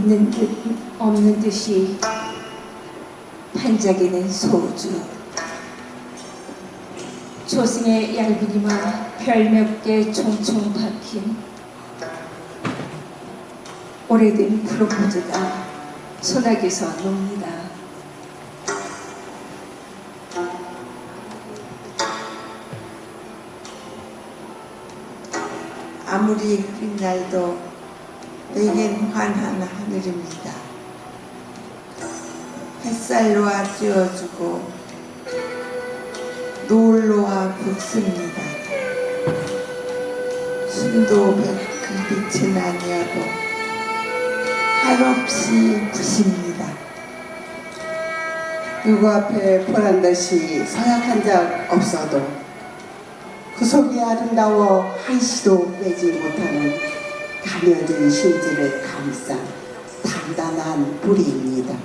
있는 듯 없는 듯이 반짝이는 소주 조승의 얇은이마 별몇개 총총 박힌 오래된 프로포즈가 소나기에서 놉니다. 아무리 흐린 날도 내겐 환한 하늘입니다. 햇살 놓아 쬐어주고 노을 놓아 붓습니다. 순도 백그 빛은 아니어도 한없이 부십니다. 누구 앞에 보란 듯이 서약한 적 없어도 그 속이 아름다워 한시도 빼지 못하는 가며든 심지를 감싼 단단한 뿌리입니다.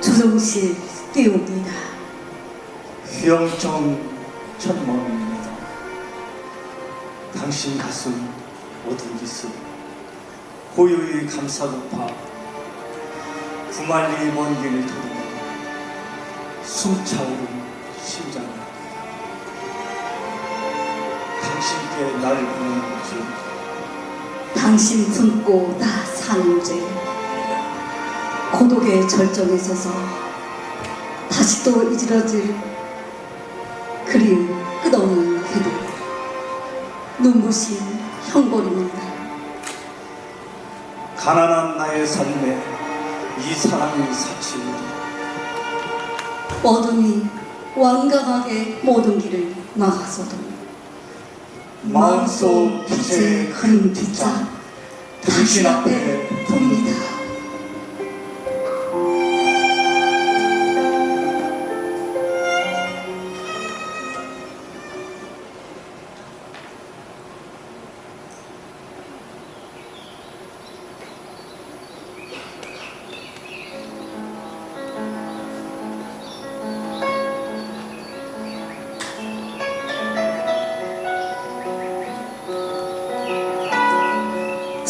조성실 띄웁니다. 휘영정 천범입니다. 당신 가슴 모든 짓을 고요히 감싸고파 구만리 먼 길을 돌며 숨차오른 심장을 당신께 날 보낸 것을 당신 품고 나 사는 죄 고독의 절정에 서서 다시 또 이지러질 그리움 끝없는 기도 눈부신 형벌입니다 가난한 나의 삶에 이 사랑이 사치입니다. 어둠이 완강하게 모든 길을 막아서도 마음속 빛의 큰 뒷자 당신 앞에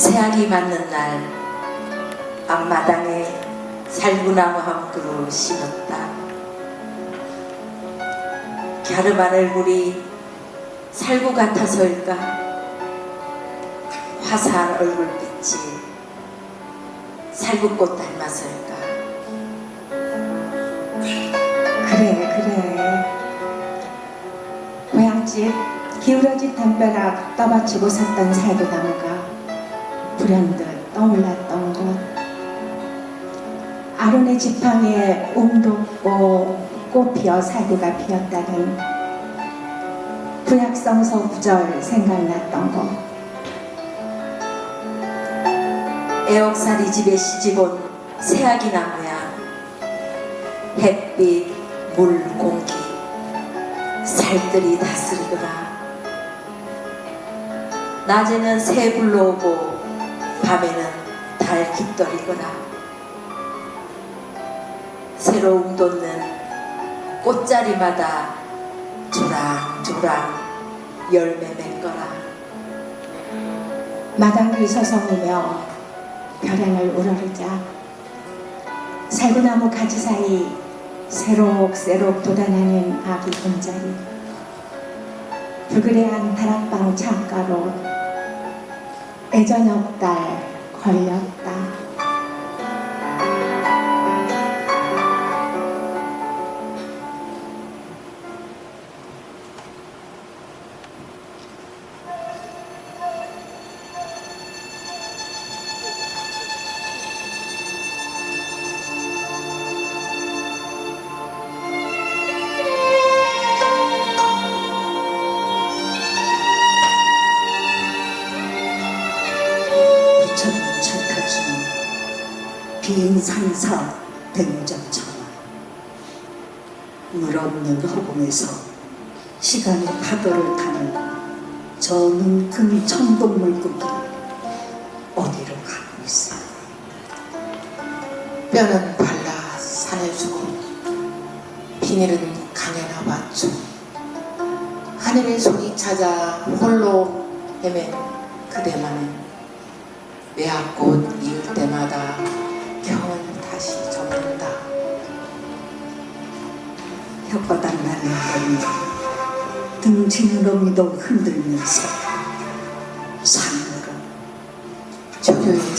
새알이 맞는 날 앞마당에 살구나무 한 그루 심었다. 갸름한 물이 살구 같아서일까? 화사한 얼굴빛이 살구꽃 닮아서일까? 그래 그래 고향집 기울어진 담벼락 떠받치고 섰던 살구나무가 불현듯 떠올랐던 곳 아론의 지팡이에 웅돋고 꽃 피어 살구가 피었다는 구약성서 구절 생각났던 것. 애옥살이 집에 시집온 새아기 나무야. 햇빛, 물, 공기 살들이 다스리더라. 낮에는 새 불러오고 밤에는 달 깃털이거라 새로움 돋는 꽃자리마다 조랑조랑 열매 맺거라 마당 위 서성이며 별향을 우러르자 살구나무 가지 사이 새록새록 돋아나는 아기 봄자리 불그레한 다락방 창가로 애전 없달 걸렸다 비행산사 백점천하 물없는 허공에서 시간의 파도를 타는 저 눈금 천동 물고기 어디로 가고 있어요? 뼈는 발라 산을 주고 비닐은 강연하 봤죠 하늘의 소리 찾아 홀로 헤맨 그대만은 매화꽃 이을 때마다 겨운 다시 접는다. 혓바닥 등지는 어미도 흔들면서 산으로 조교의 상